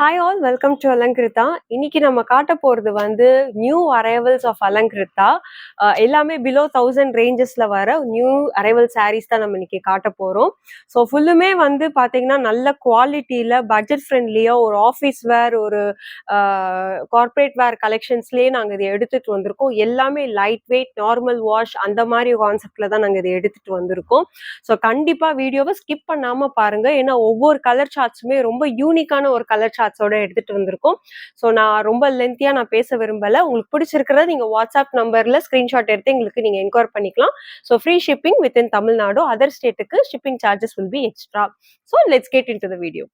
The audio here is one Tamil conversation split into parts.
Hi all welcome to Alankritha இன்னைக்கு நம்ம காட்ட போகிறது வந்து நியூ அரைவல்ஸ் ஆஃப் அலங்கிருத்தா எல்லாமே பிலோ தௌசண்ட் ரேஞ்சஸில் வர நியூ அரைவல் சாரீஸ் தான் நம்ம இன்னைக்கு காட்ட போகிறோம் ஸோ ஃபுல்லுமே வந்து பார்த்தீங்கன்னா நல்ல குவாலிட்டியில் பட்ஜெட் ஃப்ரெண்ட்லியாக ஒரு ஆஃபீஸ் வேர் ஒரு கார்ப்பரேட் வேர் கலெக்ஷன்ஸ்லேயே நாங்கள் இதை எடுத்துகிட்டு வந்திருக்கோம். எல்லாமே லைட் வெயிட் நார்மல் வாஷ் அந்த மாதிரி கான்செப்டில் தான் நாங்கள் இதை எடுத்துகிட்டு வந்திருக்கோம். ஸோ கண்டிப்பாக வீடியோவை ஸ்கிப் பண்ணாமல் பாருங்கள் ஏன்னா ஒவ்வொரு கலர் சார்ட்ஸுமே ரொம்ப யூனிக்கான ஒரு கலர் சார்ட்ஸோட எடுத்துட்டு வந்திருக்கோம். ஸோ நான் ரொம்ப லென்த்தியா நான் பேச விரும்பலை. உங்களுக்கு பிடிச்சிருக்கிறத நீங்கள் வாட்ஸ்அப் நம்பரில் ஸ்க்ரீன்ஷாட் எடுத்து எங்களுக்கு நீங்கள் என்கொயர் பண்ணிக்கலாம். So free shipping with in Tamil Nadu other ஸ்டேட்டுக்கு shipping charges will be extra so let's get in to the video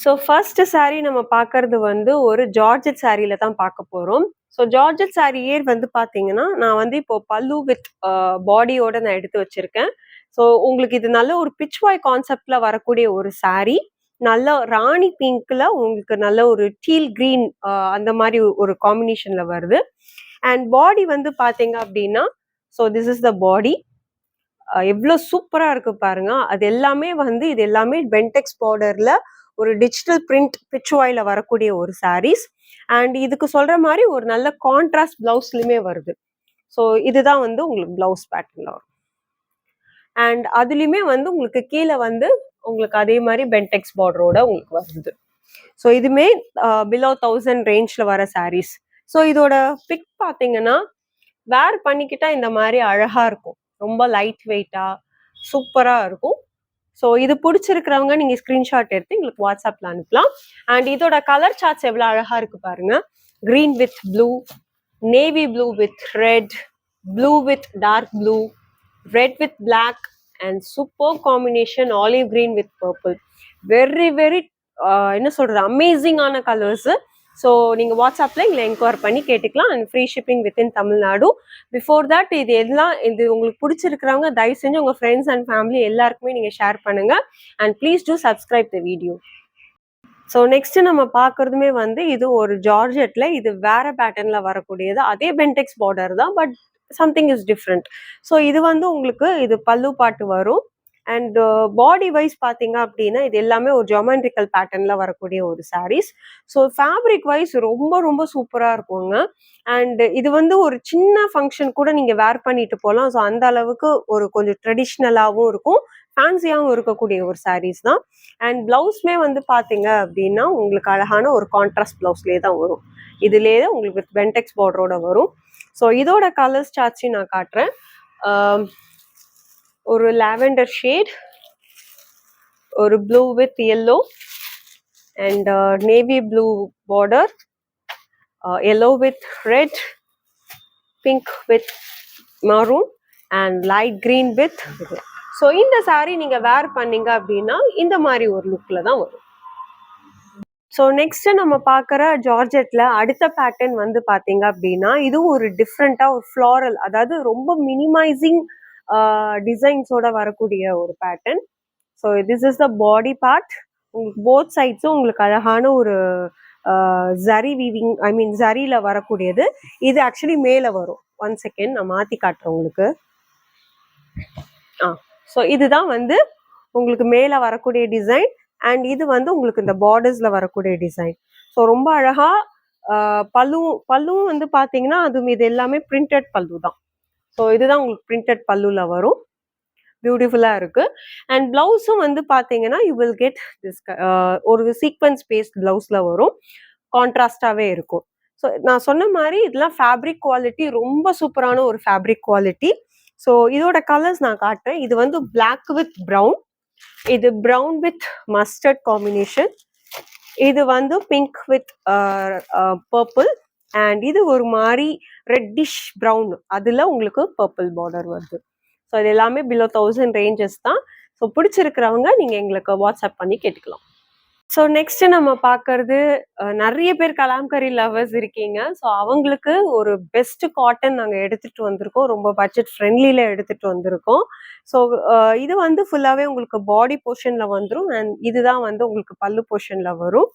so first saree நம்ம பார்க்கறது வந்து ஒரு ஜார்ஜெட் சாரியில தான் பார்க்க போறோம். ஸோ ஜார்ஜெட் சாரியே ஏர் வந்து பார்த்தீங்கன்னா நான் வந்து இப்போ பல்லு வித் பாடியோட நான் எடுத்து வச்சிருக்கேன். ஸோ உங்களுக்கு இது நல்ல ஒரு பிச் வாய் கான்செப்ட்ல வரக்கூடிய ஒரு சாரீ நல்ல ராணி பிங்க்ல உங்களுக்கு நல்ல ஒரு டீல் கிரீன் அந்த மாதிரி ஒரு காம்பினேஷன்ல வருது. அண்ட் பாடி வந்து பாத்தீங்க அப்படின்னா so this is the body. எவ்வளோ சூப்பராக இருக்கு பாருங்க. அது எல்லாமே வந்து இது எல்லாமே பென்டெக்ஸ் பார்டர்ல ஒரு டிஜிட்டல் பிரிண்ட் பிச்சுவாயில வரக்கூடிய ஒரு சாரீஸ் அண்ட் இதுக்கு சொல்ற மாதிரி ஒரு நல்ல கான்ட்ராஸ்ட் பிளவுஸ்லயுமே வருது. ஸோ இதுதான் வந்து உங்களுக்கு பிளவுஸ் பேட்டர்ன்ல வரும். அண்ட் அதுலேயுமே வந்து உங்களுக்கு கீழே வந்து உங்களுக்கு அதே மாதிரி பென்டெக்ஸ் பார்டரோட உங்களுக்கு வருது. ஸோ இதுமே பிலோ தௌசண்ட் ரேஞ்சில் வர சாரீஸ் ஸோ இதோட பிக் பார்த்தீங்கன்னா வேர் பண்ணிக்கிட்டா இந்த மாதிரி அழகாக இருக்கும். ரொம்ப லைட் வெயிட்டாக சூப்பராக இருக்கும். ஸோ இது பிடிச்சிருக்கிறவங்க நீங்கள் ஸ்க்ரீன்ஷாட் எடுத்து எங்களுக்கு வாட்ஸ்அப்பில் அனுப்பலாம். அண்ட் இதோட கலர் சார்ட்ஸ் எவ்வளோ அழகாக இருக்கு பாருங்க. Green with blue navy blue with red blue with dark blue red with black and super combination olive green with purple very very என்ன சொல்றது அமேசிங்கான கலர்ஸ் ஸோ நீங்கள் வாட்ஸ்அப்பில் எங்களை என்கொயர் பண்ணி கேட்டுக்கலாம். And free shipping within Tamil Nadu before that இது எல்லாம் இது உங்களுக்கு பிடிச்சிருக்கிறவங்க தயவு செஞ்சு உங்கள் ஃப்ரெண்ட்ஸ் அண்ட் ஃபேமிலி எல்லாருக்குமே நீங்கள் ஷேர் பண்ணுங்கள் and please do subscribe the video so next நம்ம பார்க்குறதுமே வந்து இது ஒரு ஜார்ஜெட்டில் இது வேற பேட்டர்னில் வரக்கூடியது. அதே பென்டெக்ஸ் பார்டர் தான் but something is different so இது வந்து உங்களுக்கு இது பல்லு பாட்டு வரும். அண்ட் uh, பாடி வைஸ் பார்த்தீங்க அப்படின்னா இது எல்லாமே ஒரு ஜொமெண்ட்ரிக்கல் பேட்டர்ன்ல வரக்கூடிய ஒரு சாரீஸ் ஸோ ஃபேப்ரிக் வைஸ் ரொம்ப ரொம்ப சூப்பராக இருக்குங்க. அண்ட் இது வந்து ஒரு சின்ன ஃபங்க்ஷன் கூட நீங்கள் வேர் பண்ணிட்டு போகலாம். ஸோ அந்த அளவுக்கு ஒரு கொஞ்சம் ட்ரெடிஷ்னலாகவும் இருக்கும். ஃபேன்சியாகவும் இருக்கக்கூடிய ஒரு சாரீஸ் தான். அண்ட் ப்ளவுஸ்மே வந்து பார்த்தீங்க அப்படின்னா உங்களுக்கு அழகான ஒரு கான்ட்ராஸ்ட் ப்ளவுஸ்லேயே தான் வரும். இதுலேயே தான் உங்களுக்கு வென்டெக்ஸ் பார்டரோட வரும். ஸோ இதோட கலர்ஸ் சார்ட்ஸையும் நான் காட்டுறேன். ஒரு லாவெண்டர் ஷேட் ஒரு blue with yellow and navy blue border yellow with red pink with maroon and light green with so இந்த சாரீ நீங்கள் வேர் பண்ணீங்க அப்படின்னா இந்த மாதிரி ஒரு லுக்கில் தான் வரும். ஸோ நெக்ஸ்ட் நம்ம பார்க்குற ஜார்ஜெட்ல அடுத்த பேட்டர்ன் வந்து பார்த்தீங்க அப்படின்னா இதுவும் ஒரு டிஃப்ரெண்ட்டாக ஒரு ஃப்ளாரல் அதாவது ரொம்ப மினிமைசிங் டிசைன்ஸோட வரக்கூடிய ஒரு pattern so this is the body part உங்களுக்கு போத் சைட்ஸும் உங்களுக்கு அழகான ஒரு ஜரி வீவிங் ஐ மீன் ஜரியில் வரக்கூடியது. இது ஆக்சுவலி மேலே வரும். ஒன் செகண்ட் நான் மாற்றி காட்டுறேன் உங்களுக்கு. ஆ. ஸோ இதுதான் வந்து உங்களுக்கு மேலே வரக்கூடிய டிசைன் அண்ட் இது வந்து உங்களுக்கு இந்த பார்டர்ஸில் வரக்கூடிய டிசைன் ஸோ ரொம்ப அழகா பல்லுவும் பல்லுவும் வந்து பார்த்தீங்கன்னா அது இது எல்லாமே பிரிண்டட் பல்லு தான் ஸோ இதுதான் உங்களுக்கு பிரிண்டட் பல்லுவில் வரும். பியூட்டிஃபுல்லாக இருக்குது அண்ட் ப்ளவுஸும் வந்து பார்த்தீங்கன்னா யூ வில் கெட் திஸ் ஒரு சீக்வன்ஸ் பேஸ்ட் ப்ளவுஸில் வரும். கான்ட்ராஸ்டாகவே இருக்கும். ஸோ நான் சொன்ன மாதிரி இதெல்லாம் ஃபேப்ரிக் குவாலிட்டி ரொம்ப சூப்பரான ஒரு ஃபேப்ரிக் குவாலிட்டி ஸோ இதோட கலர்ஸ் நான் காட்டுறேன். இது வந்து பிளாக் வித் ப்ரௌன் இது ப்ரௌன் வித் மஸ்டர்ட் காம்பினேஷன் இது வந்து பிங்க் வித் பர்பிள் அண்ட் இது ஒரு மாதிரி ரெட்டிஷ் ப்ரௌன் அதில் உங்களுக்கு பர்பிள் பார்டர் வருது. ஸோ இது எல்லாமே பிலோ தௌசண்ட் ரேஞ்சஸ் தான். ஸோ பிடிச்சிருக்கிறவங்க நீங்கள் எங்களுக்கு வாட்ஸ்அப் பண்ணி கேட்டுக்கலாம். ஸோ நெக்ஸ்ட் நம்ம பார்க்கறது நிறைய பேர் கலாம்கரி லவர்ஸ் இருக்கீங்க. ஸோ அவங்களுக்கு ஒரு பெஸ்ட் காட்டன் நாங்கள் எடுத்துட்டு வந்திருக்கோம். ரொம்ப பட்ஜெட் ஃப்ரெண்ட்லியில் எடுத்துட்டு வந்திருக்கோம். ஸோ இது வந்து ஃபுல்லாகவே உங்களுக்கு பாடி போர்ஷனில் வந்துடும் அண்ட் இதுதான் வந்து உங்களுக்கு பல்லு போர்ஷனில் வரும்.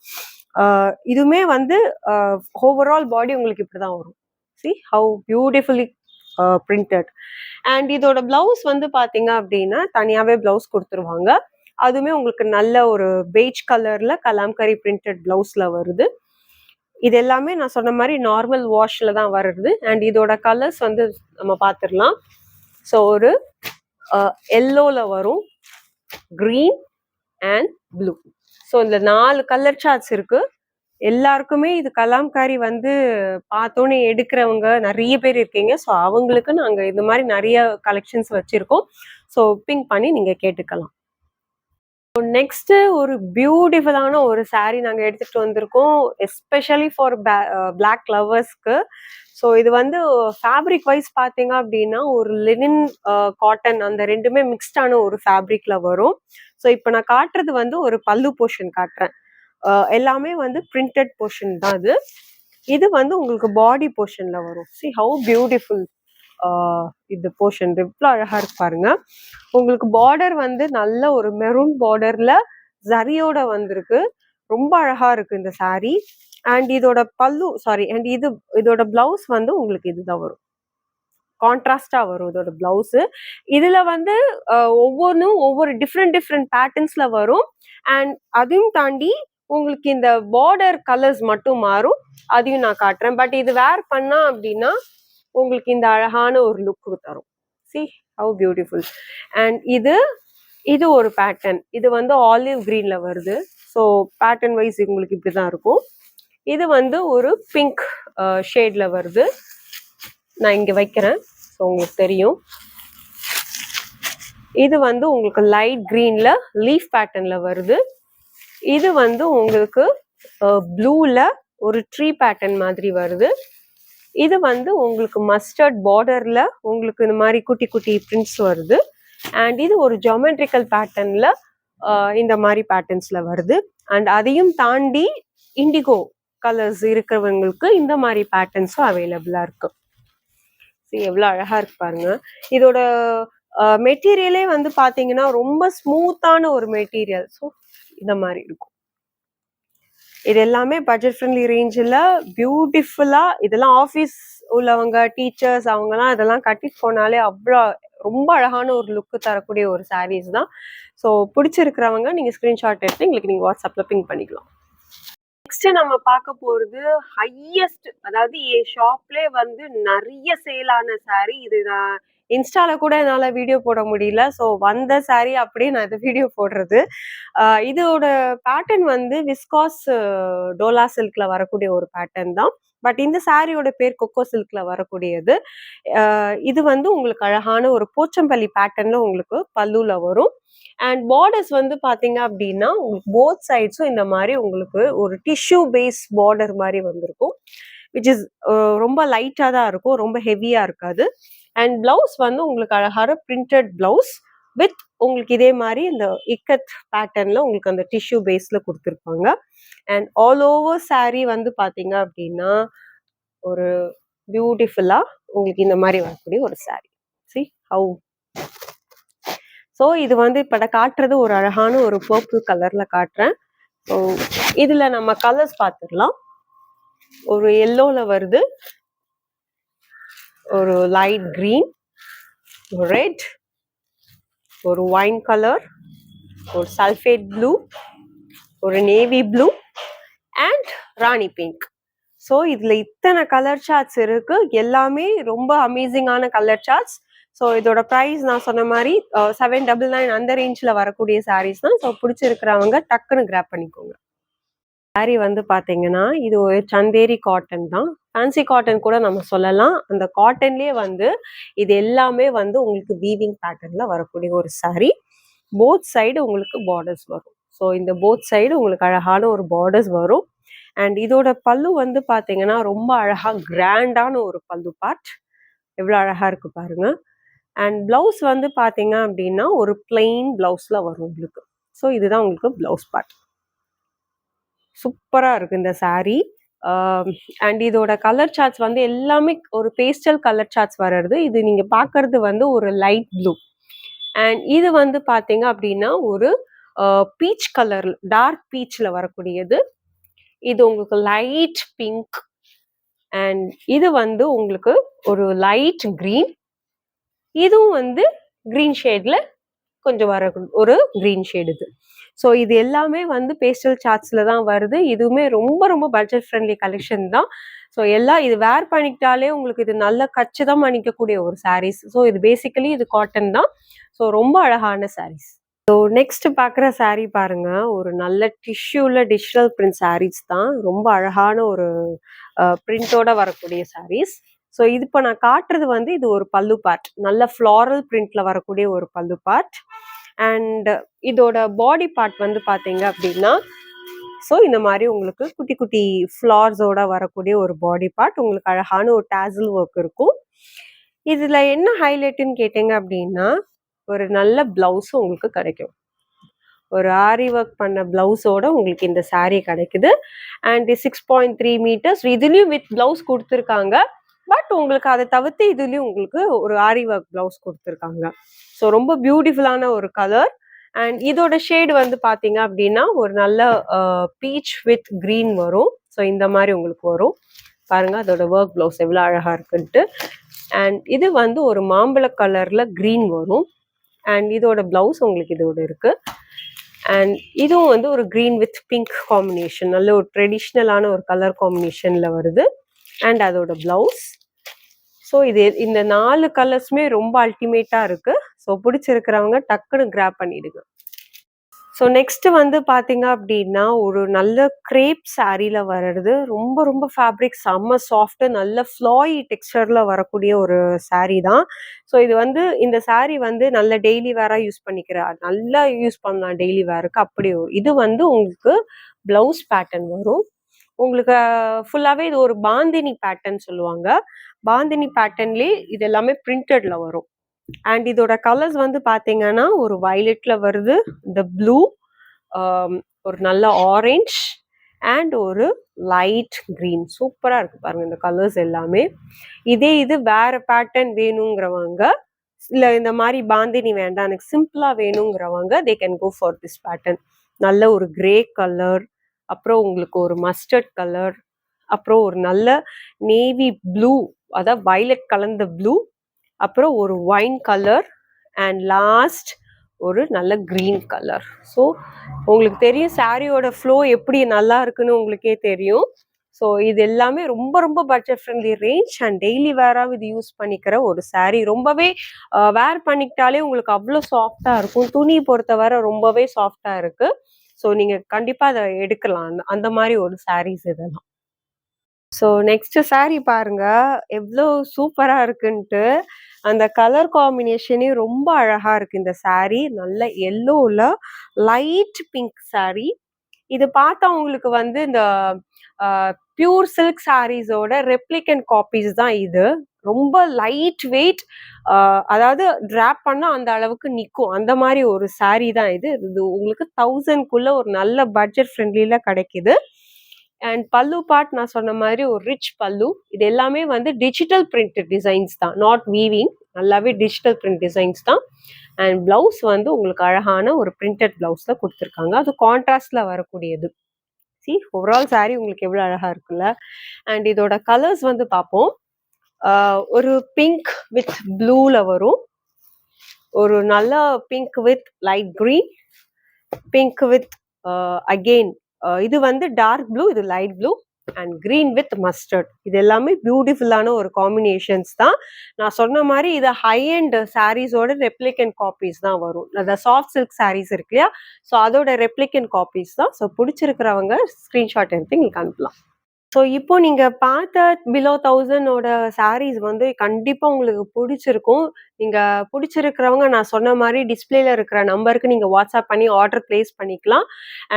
இதுவுமே வந்து ஓவரால் பாடி உங்களுக்கு இப்படி தான் வரும் see how beautifully printed and இதோட பிளவுஸ் வந்து பார்த்தீங்க அப்படின்னா தனியாகவே பிளவுஸ் கொடுத்துருவாங்க. அதுவுமே உங்களுக்கு நல்ல ஒரு பெய்ஜ் கலர்ல கலாம்கரி பிரிண்டட் பிளவுஸ்ல வருது. இது எல்லாமே நான் சொன்ன மாதிரி நார்மல் வாஷில் தான் வருது. அண்ட் இதோட கலர்ஸ் வந்து நம்ம பார்த்துடலாம் ஸோ ஒரு எல்லோவில் வரும். க்ரீன் அண்ட் ப்ளூ ஸோ இந்த நாலு கலர் சார்ட்ஸ் இருக்குது எல்லாருக்குமே இது கலாம்காரி வந்து பார்த்தோன்னே எடுக்கிறவங்க நிறைய பேர் இருக்கீங்க. ஸோ அவங்களுக்கு நாங்கள் இந்த மாதிரி நிறைய கலெக்ஷன்ஸ் வச்சுருக்கோம். ஸோ பிங்க் பண்ணி நீங்கள் கேட்டுக்கலாம். நெக்ஸ்ட் ஒரு பியூட்டிஃபுல்லான ஒரு saree நாங்கள் எடுத்துகிட்டு வந்திருக்கோம் எஸ்பெஷலி ஃபார் பிளாக் லவர்ஸ்க்கு ஸோ இது வந்து ஃபேப்ரிக் வைஸ் பார்த்தீங்க அப்படின்னா ஒரு லினின் காட்டன் uh, அந்த ரெண்டுமே மிக்ஸ்டான ஒரு ஃபேப்ரிக்ல வரும். ஸோ இப்போ நான் காட்டுறது வந்து ஒரு பல்லு போர்ஷன் காட்டுறேன். Uh, எல்லாமே வந்து பிரிண்டட் போர்ஷன் தான் அது இது வந்து உங்களுக்கு பாடி போர்ஷன்ல வரும். சி ஹவு பியூட்டிஃபுல் இது போர்ஷன் எவ்வளோ அழகாக இருக்கு பாருங்க. உங்களுக்கு பார்டர் வந்து நல்ல ஒரு மெரூன் பார்டர்ல ஜரியோட வந்திருக்கு. ரொம்ப அழகா இருக்கு இந்த சாரீ அண்ட் இதோட பல்லு சாரி அண்ட் இது இதோட பிளவுஸ் வந்து உங்களுக்கு இதுதான் வரும். கான்ட்ராஸ்டாக வரும் இதோட பிளவுஸு இதில் வந்து ஒவ்வொன்றும் ஒவ்வொரு டிஃப்ரெண்ட் டிஃப்ரெண்ட் பேட்டர்ன்ஸில் வரும். அண்ட் அதையும் தாண்டி உங்களுக்கு இந்த பார்டர் கலர்ஸ் மட்டும் மாறும். அதையும் நான் காட்டுறேன். பட் இது வேர் பண்ணா அப்படின்னா உங்களுக்கு இந்த அழகான ஒரு லுக்கு தரும் சி ஹவு பியூட்டிஃபுல் அண்ட் இது இது ஒரு பேட்டர்ன் இது வந்து ஆலிவ் க்ரீனில் வருது. ஸோ பேட்டர்ன் வைஸ் உங்களுக்கு இப்படி தான் இருக்கும். இது வந்து ஒரு பிங்க் ஷேட்ல வருது. நான் இங்கே வைக்கிறேன். ஸோ உங்களுக்கு தெரியும். இது வந்து உங்களுக்கு லைட் க்ரீனில் லீஃப் பேட்டர்ன்ல வருது. இது வந்து உங்களுக்கு ப்ளூல ஒரு ட்ரீ பேட்டர்ன் மாதிரி வருது. இது வந்து உங்களுக்கு மஸ்டர்ட் பார்டரில் உங்களுக்கு இந்த மாதிரி குட்டி குட்டி பிரிண்ட்ஸ் வருது. அண்ட் இது ஒரு ஜாமெட்ரிக்கல் பேட்டர்னில் இந்த மாதிரி பேட்டர்ன்ஸில் வருது. அண்ட் அதையும் தாண்டி இண்டிகோ கலர்ஸ் இருக்கிறவங்களுக்கு இந்த மாதிரி பேட்டர்ன்ஸும் அவைலபிளாக இருக்குது எவ்வளோ அழகாக இருக்கு பாருங்க. இதோட மெட்டீரியலே வந்து பார்த்தீங்கன்னா ரொம்ப ஸ்மூத்தான ஒரு மெட்டீரியல் ஸோ இந்த மாதிரி இருக்கும். இது எல்லாமே பட்ஜெட் ஃப்ரெண்ட்லி ரேஞ்சில் பியூட்டிஃபுல்லா இதெல்லாம் ஆஃபீஸ் உள்ளவங்க டீச்சர்ஸ் அவங்கலாம் இதெல்லாம் கட்டிட்டு போனாலே அவ்வளோ ரொம்ப அழகான ஒரு லுக்கு தரக்கூடிய ஒரு சாரீஸ் தான். ஸோ பிடிச்சிருக்கிறவங்க நீங்கள் ஸ்க்ரீன்ஷாட் எடுத்து எங்களுக்கு நீங்கள் வாட்ஸ்அப்பில் பிங்க் பண்ணிக்கலாம். நெக்ஸ்ட் நம்ம பார்க்க போறது ஹையஸ்ட் அதாவது என் ஷாப்ல வந்து நிறைய சேலான சாரீ இது நான் இன்ஸ்டால கூட என்னால் வீடியோ போட முடியல. ஸோ வந்த saree அப்படியே நான் இதை வீடியோ போடுறது. இதோட பேட்டர்ன் வந்து விஸ்காஸ் டோலா சில்க்ல வரக்கூடிய ஒரு பேட்டர்ன் தான். பட் இந்த சாரியோட பேர் கொக்கோ சில்க்ல வரக்கூடியது. இது வந்து உங்களுக்கு அழகான ஒரு போச்சம்பள்ளி பேட்டர்ன்ல உங்களுக்கு பல்லுல வரும். அண்ட் பார்டர்ஸ் வந்து பாத்தீங்க அப்படின்னா உங்களுக்கு போத் சைட்ஸும் இந்த மாதிரி உங்களுக்கு ஒரு டிஷ்யூ பேஸ் பார்டர் மாதிரி வந்திருக்கும். விச் இஸ் ரொம்ப லைட்டா தான் இருக்கும். ரொம்ப ஹெவியா இருக்காது. அண்ட் பிளவுஸ் வந்து உங்களுக்கு அழகான பிரிண்டட் பிளவுஸ் வித் உங்களுக்கு இதே மாதிரி இந்த இக்கத் பேட்டர்ன்ல உங்களுக்கு அந்த டிஷ்யூ பேஸ்ல கொடுத்துருப்பாங்க. அண்ட் ஆல் ஓவர் சாரீ வந்து பாத்தீங்க அப்படின்னா ஒரு பியூட்டிஃபுல்லா உங்களுக்கு இந்த மாதிரி வரக்கூடிய ஒரு சாரீ சி ஹவு ஸோ இது வந்து இப்போ காட்டுறது ஒரு அழகான ஒரு பர்பிள் கலர்ல காட்டுறேன். ஸோ இதுல நம்ம கலர்ஸ் பார்த்துடலாம். ஒரு எல்லோல வருது. ஒரு லைட் green ரெட் ஒரு ஒயின் கலர் ஒரு சல்ஃபேட் ப்ளூ ஒரு navy blue and Rani pink so இதில் இத்தனை கலர் சார்ட்ஸ் இருக்கு. எல்லாமே ரொம்ப அமேசிங்கான கலர் சார்ட்ஸ் ஸோ இதோட ப்ரைஸ் நான் சொன்ன மாதிரி செவன் டபுள் நைன் அந்த ரேஞ்சில் வரக்கூடிய சாரீஸ் தான். ஸோ பிடிச்சிருக்கிறவங்க டக்குன்னு கிராப் பண்ணிக்கோங்க. சாரீ வந்து பார்த்தீங்கன்னா இது ஒரு சந்தேரி காட்டன் தான். ஃபேன்சி காட்டன் கூட நம்ம சொல்லலாம். அந்த காட்டன்லேயே வந்து இது எல்லாமே வந்து உங்களுக்கு வீவிங் பேட்டர்னில் வரக்கூடிய ஒரு saree. போத் சைடு உங்களுக்கு பார்டர்ஸ் வரும். ஸோ இந்த போத் சைடு உங்களுக்கு அழகான ஒரு பார்டர்ஸ் வரும். அண்ட் இதோட பல்லு வந்து பார்த்தீங்கன்னா ரொம்ப அழகாக கிராண்டான ஒரு பல்லு பார்ட் எவ்வளோ அழகாக இருக்கு பாருங்க. அண்ட் ப்ளவுஸ் வந்து பார்த்தீங்க அப்படின்னா ஒரு பிளெயின் ப்ளவுஸில் வரும் உங்களுக்கு. ஸோ இதுதான் உங்களுக்கு ப்ளவுஸ் பார்ட் சூப்பராக இருக்குது இந்த சாரீ அண்ட் இதோட கலர் சார்ட்ஸ் வந்து எல்லாமே ஒரு பேஸ்டல் கலர் சார்ட்ஸ் வர்றது. இது நீங்கள் பார்க்கறது வந்து ஒரு லைட் ப்ளூ அண்ட் இது வந்து பார்த்தீங்க அப்படின்னா ஒரு பீச் கலர் டார்க் பீச்ல வரக்கூடியது. இது உங்களுக்கு லைட் பிங்க் அண்ட் இது வந்து உங்களுக்கு ஒரு லைட் க்ரீன் இதுவும் வந்து க்ரீன் ஷேடில் கொஞ்சம் வர ஒரு க்ரீன் ஷேடு இது. ஸோ இது எல்லாமே வந்து பேஸ்டல் சார்ட்ஸில் தான் வருது. இதுவுமே ரொம்ப ரொம்ப பட்ஜெட் ஃப்ரெண்ட்லி கலெக்ஷன் தான். ஸோ எல்லாம் இது வேர் பண்ணிக்கிட்டாலே உங்களுக்கு இது நல்ல கச்சிதமாக நிற்கக்கூடிய ஒரு சாரீஸ் ஸோ இது பேசிக்கலி இது காட்டன் தான். ஸோ ரொம்ப அழகான சாரீஸ் ஸோ நெக்ஸ்ட் பார்க்குற சாரீ பாருங்க. ஒரு நல்ல டிஷ்யூல டிஜிட்டல் பிரிண்ட் சாரீஸ் தான். ரொம்ப அழகான ஒரு பிரிண்டோட வரக்கூடிய சாரீஸ் ஸோ இது இப்போ நான் காட்டுறது வந்து இது ஒரு பல்லு பார்ட் நல்ல ஃப்ளாரல் பிரிண்ட்ல வரக்கூடிய ஒரு பல்லு பார்ட் அண்ட் இதோட பாடி பார்ட் வந்து பார்த்தீங்க அப்படின்னா ஸோ இந்த மாதிரி உங்களுக்கு குட்டி குட்டி ஃப்ளார்ஸோட வரக்கூடிய ஒரு பாடி பார்ட் உங்களுக்கு அழகான ஒரு டேசில் ஒர்க் இருக்கும். இதில் என்ன ஹைலைட்டுன்னு கேட்டீங்க அப்படின்னா ஒரு நல்ல ப்ளவுஸும் உங்களுக்கு கிடைக்கும். ஒரு ஆரி ஒர்க் பண்ண ப்ளவுஸோட உங்களுக்கு இந்த சாரீ கிடைக்குது. And six point three metres இதுலேயும் வித் ப்ளவுஸ் கொடுத்துருக்காங்க. பட் உங்களுக்கு அதை தவிர்த்து இதுலயும் உங்களுக்கு ஒரு ஆரி ஒர்க் பிளவுஸ் கொடுத்துருக்காங்க. ஸோ ரொம்ப பியூட்டிஃபுல்லான ஒரு கலர். அண்ட் இதோட ஷேட் வந்து பாத்தீங்க அப்படின்னா ஒரு நல்ல பீச் வித் க்ரீன் வரும். ஸோ இந்த மாதிரி உங்களுக்கு வரும். பாருங்க அதோட ஒர்க் பிளவுஸ் எவ்வளோ அழகா இருக்குன்ட்டு. அண்ட் இது வந்து ஒரு மாம்பழ கலர்ல க்ரீன் வரும். அண்ட் இதோட பிளவுஸ் உங்களுக்கு இதோட இருக்கு. அண்ட் இதுவும் வந்து ஒரு க்ரீன் வித் பிங்க் காம்பினேஷன் நல்ல ஒரு ட்ரெடிஷ்னலான ஒரு கலர் காம்பினேஷன்ல வருது. அண்ட் அதோட பிளவுஸ் ஸோ இது இந்த நாலு கலர்ஸுமே ரொம்ப அல்டிமேட்டாக இருக்குது ஸோ பிடிச்சிருக்கிறவங்க டக்குன்னு கிராப் பண்ணிடுங்க. ஸோ நெக்ஸ்ட் வந்து பார்த்தீங்க அப்படின்னா ஒரு நல்ல கிரேப் சாரியில் வர்றது ரொம்ப ரொம்ப ஃபேப்ரிக் செம்ம சாஃப்ட் நல்ல ஃப்ளாயி டெக்ஸ்டரில் வரக்கூடிய ஒரு சாரீ தான். ஸோ இது வந்து இந்த சாரீ வந்து நல்ல டெய்லி வேராக யூஸ் பண்ணிக்கிற நல்லா யூஸ் பண்ணலாம் டெய்லி வேருக்கு அப்படி இது வந்து உங்களுக்கு ப்ளவுஸ் பேட்டர்ன் வரும். உங்களுக்கு ஃபுல்லாகவே இது ஒரு பாந்தினி பேட்டர்ன் சொல்லுவாங்க. பாந்தினி பேட்டர்ன்லேயே இது எல்லாமே பிரிண்டட்ல வரும். அண்ட் இதோட கலர்ஸ் வந்து பார்த்தீங்கன்னா ஒரு வயலட்ல வருது இந்த ப்ளூ ஒரு நல்ல ஆரஞ்ச் அண்ட் ஒரு லைட் க்ரீன் சூப்பராக இருக்குது பாருங்கள் இந்த கலர்ஸ் எல்லாமே. இதே இது வேறு பேட்டர்ன் வேணுங்கிறவங்க இல்லை இந்த மாதிரி பாந்தினி வேண்டாம் எனக்கு சிம்பிளாக வேணுங்கிறவங்க they can go for this pattern நல்ல ஒரு கிரே கலர் அப்புறம் உங்களுக்கு ஒரு மஸ்டர்ட் கலர் அப்புறம் ஒரு நல்ல நேவி ப்ளூ அதாவது வயலட் கலந்த ப்ளூ அப்புறம் ஒரு ஒயின் கலர் அண்ட் லாஸ்ட் ஒரு நல்ல க்ரீன் கலர் ஸோ உங்களுக்கு தெரியும் சாரியோட ஃப்ளோ எப்படி நல்லா இருக்குன்னு உங்களுக்கே தெரியும். ஸோ இது எல்லாமே ரொம்ப ரொம்ப budget friendly range and daily வேராக இது யூஸ் பண்ணிக்கிற ஒரு சாரீ ரொம்பவே வேர் பண்ணிக்கிட்டாலே உங்களுக்கு அவ்வளோ சாஃப்டாக இருக்கும். துணி பொறுத்தவரை ரொம்பவே சாஃப்டாக இருக்குது ஸோ நீங்கள் கண்டிப்பாக அதை எடுக்கலாம். அந்த- அந்த மாதிரி ஒரு சாரீஸ் இதெல்லாம். ஸோ நெக்ஸ்ட் saree பாருங்க. எவ்வளோ சூப்பராக இருக்குன்ட்டு. அந்த கலர் காம்பினேஷனே ரொம்ப அழகா இருக்கு இந்த சாரீ நல்ல எல்லோவில் லைட் பிங்க் சாரீ இது பார்த்தா உங்களுக்கு வந்து இந்த பியூர் சில்க் சாரீஸோட ரெப்ளிகன் காப்பீஸ் தான் இது. ரொம்ப லைட் வெயிட் அதாவது ட்ராப் பண்ணால் அந்த அளவுக்கு நிற்கும் அந்த மாதிரி ஒரு சாரீ தான் இது. இது உங்களுக்கு தௌசண்ட்குள்ளே ஒரு நல்ல பட்ஜெட் ஃப்ரெண்ட்லியில் கிடைக்குது. அண்ட் பல்லு பார்ட் நான் சொன்ன மாதிரி ஒரு ரிச் பல்லு இது எல்லாமே வந்து டிஜிட்டல் பிரிண்ட் டிசைன்ஸ் தான். நாட் வீவிங் நல்லாவே டிஜிட்டல் பிரிண்ட் டிசைன்ஸ் தான். அண்ட் ப்ளவுஸ் வந்து உங்களுக்கு அழகான ஒரு பிரிண்டட் ப்ளவுஸில் கொடுத்துருக்காங்க. அது கான்ட்ராஸ்டில் வரக்கூடியது. சி ஓவரால் சாரீ உங்களுக்கு எவ்வளோ அழகாக இருக்குல்ல? அண்ட் இதோட கலர்ஸ் வந்து பார்ப்போம். ஒரு பிங்க் வித் ப்ளூல வரும். ஒரு நல்ல pink with light green pink with again இது வந்து டார்க் ப்ளூ இது light blue and green with mustard இது எல்லாமே பியூட்டிஃபுல்லான ஒரு காம்பினேஷன்ஸ் தான். நான் சொன்ன மாதிரி இது ஹை அண்ட் சாரீஸோட ரெப்ளிகன் காப்பீஸ் தான் வரும். அந்த சாஃப்ட் சில்க் சாரீஸ் இருக்கு இல்லையா? ஸோ அதோட ரெப்ளிகன் காப்பீஸ் தான். ஸோ பிடிச்சிருக்கிறவங்க ஸ்க்ரீன்ஷாட் எடுத்து எங்களுக்கு அனுப்பலாம். ஸோ இப்போ நீங்க பார்த்த பிலோ தௌசண்டோட சாரீஸ் வந்து கண்டிப்பா உங்களுக்கு பிடிச்சிருக்கும். நீங்க பிடிச்சிருக்கிறவங்க நான் சொன்ன மாதிரி டிஸ்பிளேல இருக்கிற நம்பருக்கு நீங்க வாட்ஸ்அப் பண்ணி ஆர்டர் பிளேஸ் பண்ணிக்கலாம்.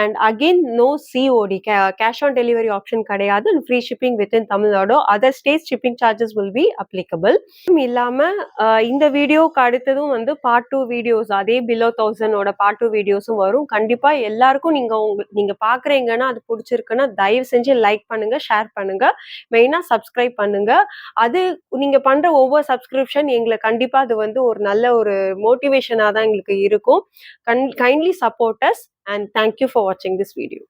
And again no COD cash on delivery option கிடையாது. And free shipping within Tamil Nadu other state shipping charges will be applicable இல்லாம இந்த வீடியோக்கு அடுத்ததும் வந்து பார்ட் டூ வீடியோஸ் அதே பிலோ தௌசண்டோட பார்ட் டூ வீடியோஸும் வரும். கண்டிப்பா எல்லாருக்கும் நீங்க உங்க நீங்க பாக்குறீங்கன்னா அது பிடிச்சிருக்குன்னா தயவு செஞ்சு லைக் பண்ணுங்க ஷேர் பண்ணுங்க. மெயினா சப்ஸ்கிரைப் பண்ணுங்க. அது நீங்க பண்ற ஒவ்வொரு சப்ஸ்கிரிப்ஷன் எங்களை கண்டிப்பா அது வந்து ஒரு நல்ல ஒரு மோட்டிவேஷனா தான் எங்களுக்கு இருக்கும். Kindly support us and thank you for வாட்சிங் திஸ் வீடியோ